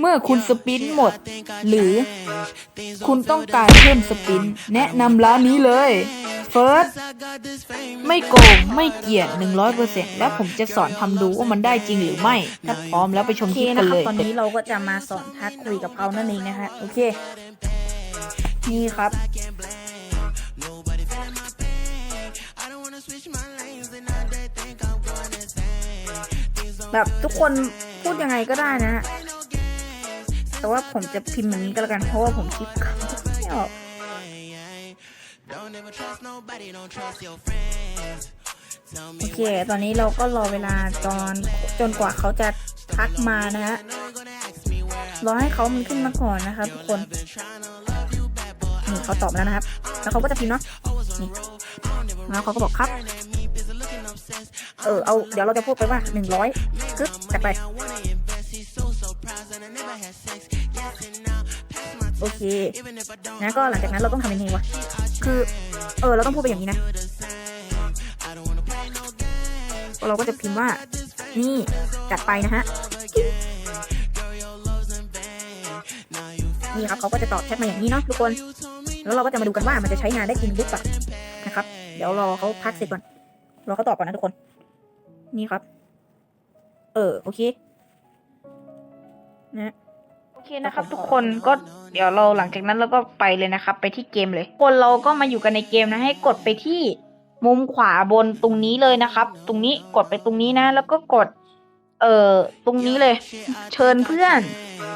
เมื่อคุณสปินหมด หรือ คุณต้องการเพิ่มสปิน แนะนำร้านนี้เลยเฟิร์สไม่โกง ไม่เกลียด100%และผมจะสอนทำดูว่ามันได้จริงหรือไม่ ถ้าพร้อมแล้วไปชโอมเคคลิปนะกันครัเลบยตอนนี้เราก็จะมาสอนทักคุยกับเขานั่นเองนะฮะโอเค นี่ครับแบบทุกคนพูดยังไงก็ได้นะฮะ แต่ว่าผมจะพิมพ์อย่างนี้ก็แล้วกันเพราะว่าผมคิดไม่ออก โอเค ตอนนี้เราก็รอเวลาตอนจนกว่าเขาจะทักมานะฮะ รอให้เขามันขึ้นมาก่อนนะครับทุกคน นี่เขาตอบแล้วนะครับ แล้วเขาก็จะพิมพ์เนาะ นี่แล้วเขาก็บอกครับ เออ เอา เดี๋ยวเราจะพูดไปว่าหนึ่งร้อยกึ๊บจัดไป โอเค นะก็หลังจากนั้นเราต้องทำยังไงวะ คือ เออ เราต้องพูดไปอย่างนี้นะ เราก็จะพิมพ์ว่า นี่จัดไปนะฮะ นี่ครับเขาก็จะตอบแชทมาอย่างนี้เนาะทุกคน แล้วเราก็จะมาดูกันว่ามันจะใช้งานได้จริงหรือเปล่านะครับ เดี๋ยวรอเขาพักเสร็จก่อน รอเขาตอบก่อนนะทุกคน นี่ครับ เออ โอเค นะโอ เคนะครับ ทุกคนก็เดี๋ยวเราหลังจากนั้นเราก็ไปเลยนะครับ ไปที่เกมเลย คนเราก็มาอยู่กันในเกมนะให้กดไปที่มุมขวาบนตรงนี้เลยนะครับ ตรงนี้กดไปตรงนี้นะ แล้วก็กด เอ่อตรงนี้เลย เชิญเพื่อน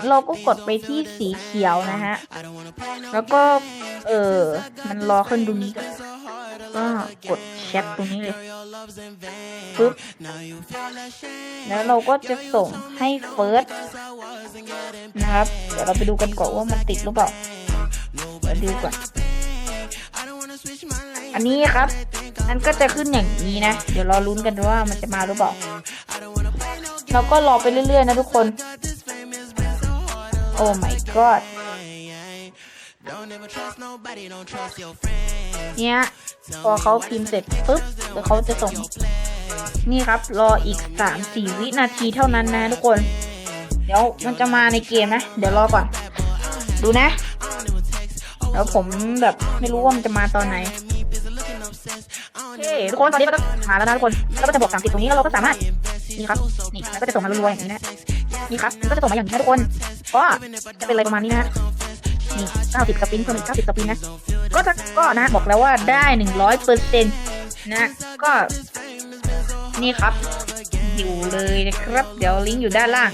เราก็กดไปที่สีเขียวนะฮะแล้วก็ เออมันรอขึ้นตรงนี้ก่อนก็กดแชทตรงนี้เลย ปึ๊บแล้วเราก็จะส่งให้เฟิร์สนะครับ เดี๋ยวเราไปดูกันก่อนว่ามันติดหรือเปล่าเดี๋ยวดูก่อนอันนี้ครับมันก็จะขึ้นอย่างนี้นะ เดี๋ยวรอลุ้นกันว่ามันจะมาหรือเปล่าเราก็รอไปเรื่อยๆนะทุกคน โอ้ my god เนี่ย พอเขาพิมพ์เสร็จปุ๊บเดี๋ยวเขาจะส่ง นี่ครับ รออีกสามสี่วินาทีเท่านั้นนะทุกคน เดี๋ยวมันจะมาในเกมนะ เดี๋ยวรอก่อน ดูนะ แล้วผมแบบไม่รู้ว่ามันจะมาตอนไหนโอเคทุกคนตอนนี้มันก็มาแล้วนะทุกคนแล้วก็จะบอกสามสิบตรงนี้แล้วเราก็สามารถนี่ครับนี่แล้วก็จะส่งมารัวๆอย่างนี้นะนี่ครับมันก็จะส่งมาอย่างนี้นะทุกคนก็จะเป็นอะไรประมาณนี้นะ นี่เก้าสิบสปินเพิ่มอีกเก้าสิบสปินนะ ก็ถ้าก็นะบอกแล้วว่าได้หนึ่งร้อยเปอร์เซ็นต์นะ ก็ นี่ครับ อยู่เลยนะครับ เดี๋ยวลิงก์อยู่ด้านล่าง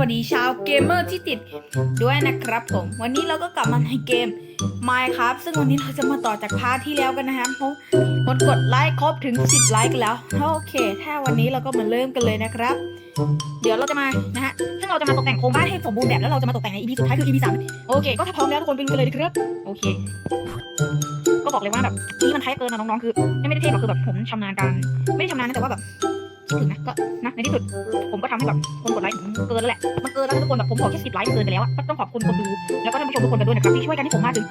วัสดีชาวเกมเมอร์ที่ติดด้วยนะครับผม วันนี้เราก็กลับมาในเกม Minecraft ซึ่งวันนี้เราจะมาต่อจากพาร์ทที่แล้วกันนะครับเพราะหมดกดไลค์ครบถึง 10 ไลค์กันแล้ว โอเค ถ้าวันนี้เราก็มาเริ่มกันเลยนะครับ เดี๋ยวเราจะมานะฮะซึ่งเราจะมาตกแต่งโครงบ้านให้สมบูรณ์แบบแล้วเราจะมาตกแต่งใน EP สุดท้ายคือ EP สามโอเค ก็ถ้าพร้อมแล้วทุกคนไปลุยกันเลยดีครับ โอเค ก็บอกเลยว่าแบบนี่มันไทยเกินนะน้องๆคือ ไม่ได้เท่หรอกคือแบบผมชำนาญการไม่ได้ชำนาญนะแต่ว่าแบบ ถึงนะก็นะในที่สุด ผมก็ทำให้แบบคนกดไลค์เกินแล้วแหละ มันเกินแล้วทุกคนแบบผมขอแค่สิบไลค์มันเกินไปแล้วอะก็ต้องขอบคุณคนดู แล้วก็ท่านผู้ชมทุกคนกันด้วยนะครับที่ช่วยกันให้ผมมาถึง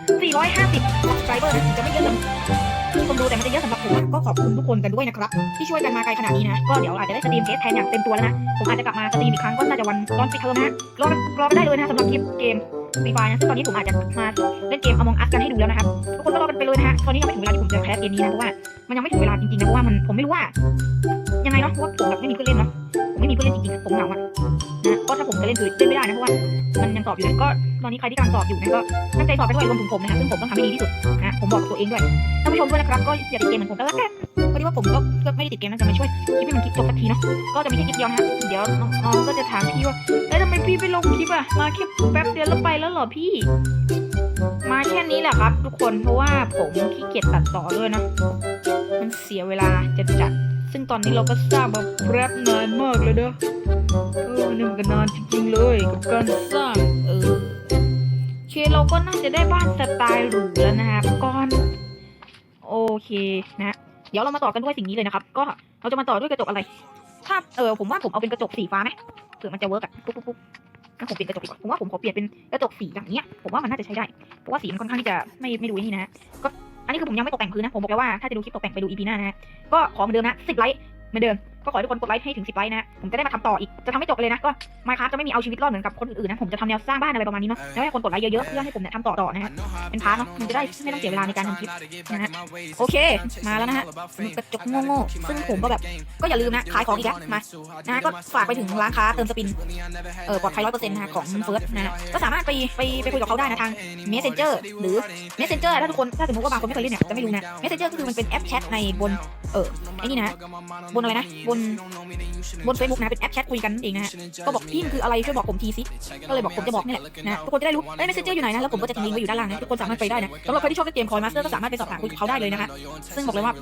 450 subscriber นะจะไม่เยอะเลย รับคนดูแต่มันจะเยอะสำหรับผมอะก็ขอบคุณทุกคนกันด้วยนะครับที่ช่วยกันมาไกลขนาดนี้นะก็เดี๋ยวอาจจะได้สตรีมเกสแทนอย่างเต็มตัวแล้วนะผมอาจจะกลับมาสตรีมอีกครั้งก็น่าจะวันตอนปิดเทอมนะฮะรอรอไปได้เลยนะสำหรับคลิปเกมฟรีไฟนะซึ่งตอนนี้ผมอาจจะมาเล่นเกม Among Us กันให้ดูแล้วนะครับทุกคนก็รอกันไปเลยนะฮะตอนนี้ยังไม่ถึงเวลาที่ผมจะแคสเกมนี้นะเพราะว่ามันยังไม่ถึงเวลาจริงๆนะเพราะว่ามันผมไม่รู้ว่ายังไงเนาะเพราะว่าผมแบบไม่มีเพื่อนเล่นเนาะผมไม่มีเพื่อนเล่นจริงๆผมเหงาอะนะก็ถ้าผมจะเล่นคือเล่นไม่ได้นะเพราะว่า สอบอยู่ก็ตอนนี้ใครที่กำลังสอบอยู่นะก็ตั้งใจสอบไปด้วยรวมถึงผมนะฮะซึ่งผมต้องทำให้ดีที่สุดนะผมบอกกับตัวเองด้วยท่านผู้ชมด้วยนะครับก็อย่าติดเกมเหมือนผมก็แล้วกันพอดีว่าผมก็ไม่ได้ติดเกมนะจะมาช่วยคลิปให้มันคลิปจบสักทีเนาะก็จะมีแค่คลิปเดียวนะฮะเดี๋ยวน้องก็จะถามพี่ว่าเอ้ยทำไมพี่ไปลงคลิปอะมาแค่แป๊บเดียวแล้วไปแล้วเหรอพี่ มาแค่นี้แหละครับ ทุกคนเพราะว่าผมขี้เกียจตัดต่อด้วยนะมันเสียเวลาจะจัดซึ่งตอนนี้เราก็สร้างมาแป๊บนานมากเลยเด้อ เออนี่มันก็นานจริงๆเลยกับการสร้างเออโอเคเราก็น่าจะได้บ้านสไตล์หรูแล้วนะครับก่อนโอเคนะ เดี๋ยวเรามาต่อกันด้วยสิ่งนี้เลยนะครับ ก็เราจะมาต่อด้วยกระจกอะไร ถ้าเออผมว่าผมเอาเป็นกระจกสีฟ้าไหมเผื่อมันจะเวิร์กอะปุ๊บปุ๊บปุ๊บงั้นผมเปลี่ยนกระจกดีกว่าผมว่าผมขอเปลี่ยนเป็นกระจกสีอย่างเนี้ย ผมว่ามันน่าจะใช้ได้ เพราะว่าสีมันค่อนข้างที่จะไม่ไม่ดูนี่นะฮะก็อันนี้คือผมยังไม่ตกแต่งพื้นนะ ผมบอกแล้วว่าถ้าจะดูคลิปตกแต่งไปดู EP หน้านะฮะ ก็ขอเหมือนเดิมนะ10ไลค์เหมือนเดิม ก็ขอให้ทุกคนกดไลค์ให้ถึง 10 ไลค์นะผมจะได้มาทำต่ออีก จะทำให้จบไปเลยนะก็มาครับจะไม่มีเอาชีวิตรอดเหมือนกับคนอื่นๆนะผมจะทำแนวสร้างบ้านอะไรประมาณนี้เนาะแล้วให้คนกดไลค์เยอะๆเพื่อให้ผมเนี่ยทำต่อๆนะฮะเป็นพาร์ทเนาะมันจะได้ไม่ต้องเสียเวลาในการทำคลิปนะฮะโอเค มาแล้วนะฮะมีกระจกโง่ๆซึ่งผมก็แบบก็อย่าลืมนะขายของอีกแล้วมานะฮะก็ฝากไปถึงร้านค้าเติมสปินเออปลอดภัยร้อยเปอร์เซ็นต์นะฮะของเฟิร์สนะฮะก็สามารถไปไปไปคุยกับเขาได้นะทาง Messenger หรือ Messenger ถ้าทุกคนถ้าสมมติว่าบางคนไม่เคยเล่นเนี่ยจะไม่รู้นะ Messenger ก็คือมันเป็นแอปแชทในบนเออไอ้นี่นะฮะบนอะไรนะบนบน Facebook นะเป็นแอปแชทคุยกันนั่นเองนะฮะก็บอกพี่มันคืออะไรช่วยบอกผมทีสิก็เลยบอกผมจะบอกนี่แหละนะทุกคนจะได้รู้เอ้ย Messenger อยู่ไหนนะแล้วผมก็จะทิ้งลิงก์ไว้อยู่ด้านล่างนะทุกคนสามารถไปได้นะสำหรับใครที่ชอบเล่นเกมคอยมาสเตอร์ก็สามารถไปสอบถามคุยกับเขาได้เลยนะฮะซึ่งบอกเลยว่า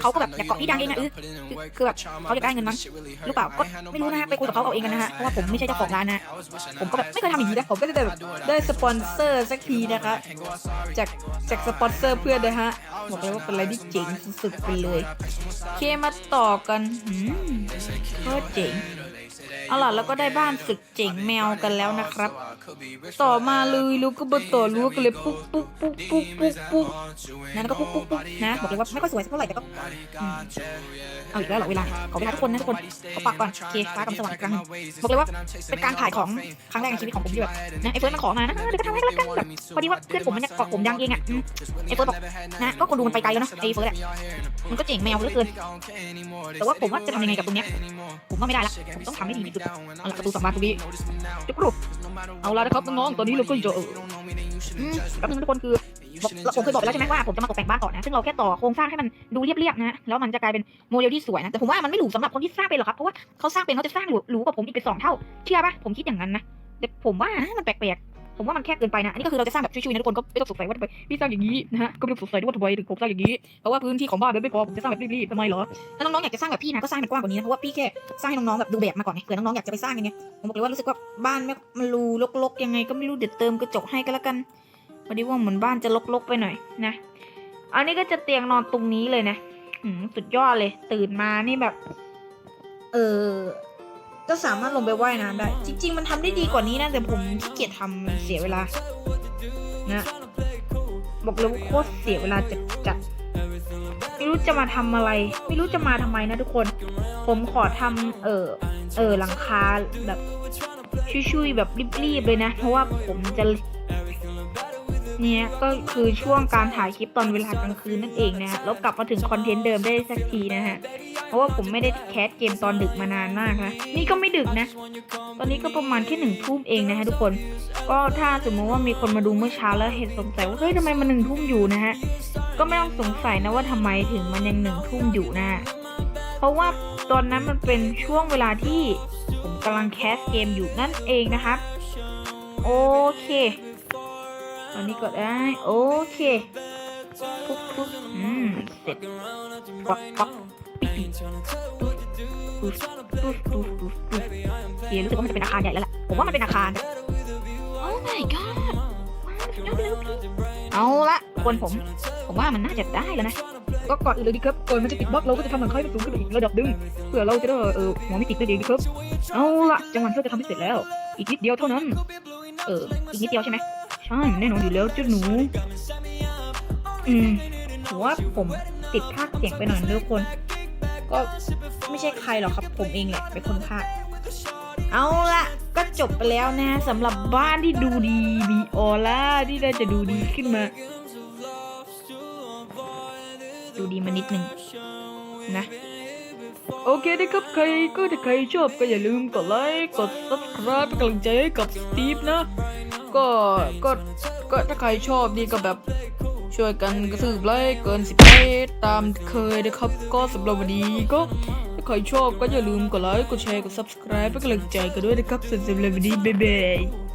เขาก็แบบอยากเกาะพี่ดังเองนะเออคือคือแบบเขาอยากได้เงินมั้งหรือเปล่าก็ไม่รู้นะฮะไปคุยกับเขาเอาเองกันนะฮะเพราะว่าผมไม่ใช่เจ้าของร้านนะผมก็แบบไม่เคยทำอย่างนี้นะผมก็จะแบบได้สปอนเซอร์สักทีนะคะจากจากสปอนเซอร์เพื่อนนะฮะบอกเลยว่าเป็นอะไรที่เจ๋งสุดๆไปเลยโอเคมาต่อกันหืมโคตรเจ๋ง เอาล่ะแล้วก็ได้บ้านสุดเจ๋งแมวกันแล้วนะครับ ต่อมาเลยล้วก็มาต่อรั้กันเลยปุ๊กปุ๊กปุ๊กปุ๊กปุ๊กปุ๊กนั่นก็ปุ๊กปุ๊กปุ๊กนะบอกเลยว่าไม่ค่อยสวยสักเท่าไหร่แต่ก็เอาอีกแล้วเหรอเวลาขอเวลาทุกคนนะทุกคนขอปากก่อนโอเคฟ้ากับสว่างกครั้งบอกเลยว่าเป็นการขายของครั้งแรกในชีวิตของผมที่แบบนะไอ้เฟิร์สมันขอมานะเออเดี๋ยวก็ทำให้แล้วกันแบบพอดีว่าเพื่อนผมมันเนี่ยเกาะผมยางเองอะไอ้เฟิร์สบอกนะก็คนดูมันไปไกลแล้วเนอะไอ้เฟิร์สอะมันก็เจ๋งแมวเหลือเกินแต่ว่าผมว่าจะทำยังไงกับตรงเนี้ยผมว่าไม่ได้ละผมต้องทำให้ดีที่สุดเอาละประตูสองบานตรงนี้จุ๊บกรุบเอาละนะครับน้องๆตอนนี้เราก็จะเอออืมแป๊บนึงทุกคนคือบอกผมเคยบอกไปแล้วใช่ไหมว่าผมจะมาตกแต่งบ้านต่อนะ ซึ่งเราแค่ต่อโครงสร้างให้มันดูเรียบๆนะ แล้วมันจะกลายเป็นโมเดลที่สวยนะ แต่ผมว่ามันไม่หรูสำหรับคนที่สร้างเป็นหรอกครับ เพราะว่าเขาสร้างเป็นเขาจะสร้างหรูหรูกว่าผมอีกเป็นสองเท่า เชื่อปะผมคิดอย่างนั้นนะแต่ผมว่ามันแปลกๆ ผมว่ามันแคบเกินไปนะ อันนี้ก็คือเราจะสร้างแบบชุยๆนะทุกคนก็ไม่ต้องสงสัยว่าทำไมพี่สร้างอย่างนี้นะฮะ ก็ไม่ต้องสงสัยด้วยว่าทำไมถึงผมสร้างอย่างนี้ เพราะว่าพื้นที่ของบ้านมันไม่พอผมจะสร้างแบบรีบๆทำไมเหรอ ถ้าน้องๆอยากจะสร้างแบบพี่นะก็สร้างให้มันกว้างกว่านี้นะเพราะว่าพี่แค่สร้างให้น้องๆแบบดูแบบมาก่อนไงเผื่อน้องๆอยากจะไปสร้างอย่างเงี้ยผมบอกเลยว่ารู้สึกว่าบ้านไม่มันรูรกๆ ยังไงก็ไม่รู้เดี๋ยวเติมกระจกให้ก็แล้วกันพอดีว่าเหมือนบ้านจะรกๆไปหน่อยนะ อันนี้ก็จะเตียงนอนตรงนี้เลยนะหืมสุดยอดเลย ตื่นมานี่แบบ เออ ก็สามารถลงไปว่ายน้ำได้ จริง ๆ มันทำได้ดีกว่านี้นะ แต่ผมขี้เกียจทำมันเสียเวลา นะบอกเลยว่าโคตรเสียเวลาจัดจัดไม่รู้จะมาทำอะไร ไม่รู้จะมาทำไมนะทุกคน ผมขอทำเออเออหลังคาแบบชุยๆแบบรีบๆเลยนะ เพราะว่าผมจะ เนี่ยก็คือช่วงการถ่ายคลิปตอนเวลากลางคืนนั่นเองนะฮะแล้วกลับมาถึงคอนเทนต์เดิมได้สักทีนะฮะเพราะว่าผมไม่ได้แคสเกมตอนดึกมานานมากนะนี่ก็ไม่ดึกนะ ตอนนี้ก็ประมาณแค่หนึ่งทุ่มเองนะฮะทุกคน ก็ถ้าสมมติว่ามีคนมาดูเมื่อเช้าแล้วเห็นสงสัยว่าเฮ้ยทำไมมันหนึ่งทุ่มอยู่นะฮะก็ไม่ต้องสงสัยนะว่าทำไมถึงมันยังหนึ่งทุ่มอยู่นะเพราะว่าตอนนั้นมันเป็นช่วงเวลาที่ผมกำลังแคสเกมอยู่นั่นเองนะครับ โอเค ตอนนี้กดได้โอเคทุบทุบอืมเสร็จปักปักปิ๊กปิ๊กตุ๊ดตุ๊ดตุ๊ดตุ๊ดตุ๊ดโอเครู้สึกว่ามันจะเป็นอาคารใหญ่แล้วล่ะผมว่ามันเป็นอาคารโอ้ my god ว้าวสุดยอดไปเลยลูกพี่เอาละคนผม ผมว่ามันน่าจะได้แล้วนะ ก็ก่อนอื่นเลยดีครับก่อนมันจะติดบล็อกเราก็จะทำหลังคาให้มันสูงขึ้นไปอีกระดับหนึงเพื่อเราจะได้เออหัวไม่ติดนั่นเองนะครับ เอาละจังหวะที่เราจะทำให้เสร็จแล้ว อีกนิดเดียวเท่านั้น เออ อีกนิดเดียวใช่ไหม ใช่แน่นอนอยู่แล้วเจ้าหนู อืมถือว่าผมติดภาคเสียงไปหน่อยนะทุกคน ก็ไม่ใช่ใครหรอกครับ ผมเองแหละเป็นคนภาคเอาละก็จบไปแล้วนะสำหรับบ้านที่ดูดีมีออร่าที่น่าจะดูดีขึ้นมา ดูดีมานิดนึงนะ โอเคนะครับใครก็ถ้าใครชอบก็อย่าลืมกดไลค์ กด subscribe เป็นกำลังใจให้กับสตีฟนะ ก็ก็ก็ถ้าใครชอบนี่ก็แบบช่วยกันกระสืบไลค์เกินสิบไลค์ตามเคยนะครับ ก็สำหรับวันนี้ก็ถ้าใครชอบก็อย่าลืมกดไลค์กดแชร์กด subscribe เป็นกำลังใจกันด้วยนะครับสำหรับวันนี้บ๊ายบาย